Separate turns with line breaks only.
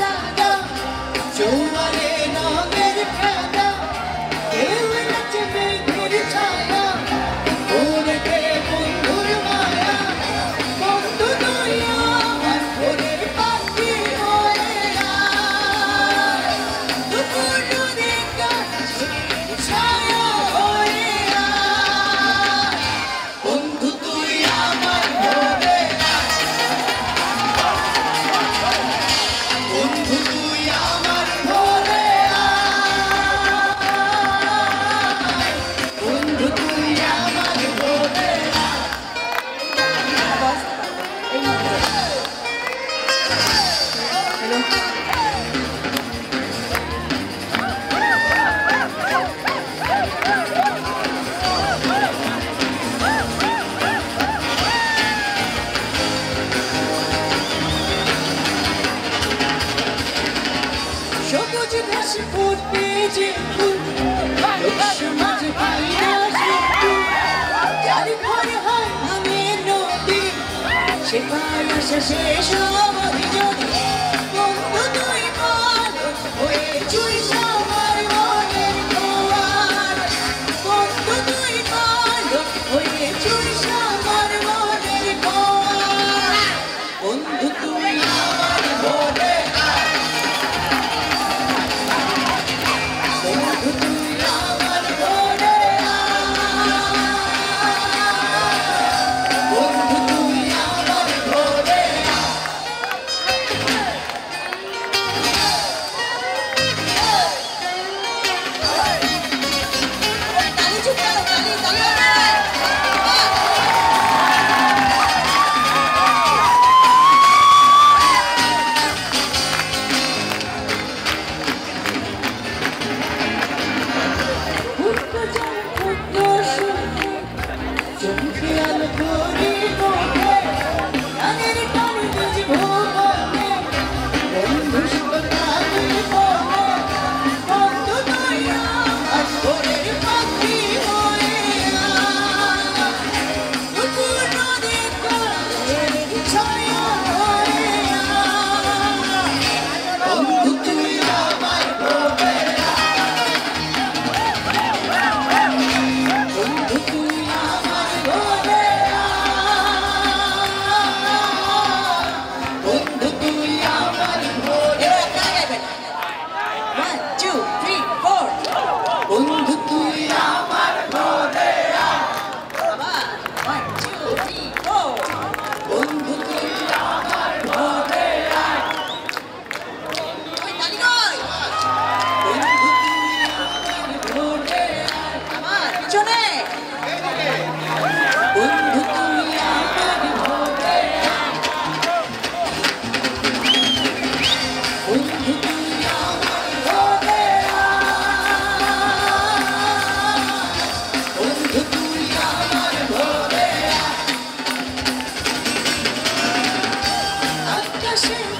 だが今日はね শেষ অবধি যদি বন্ধু তুই বলো হয়ে চুইস Joy Shine. Yes, yes, yes.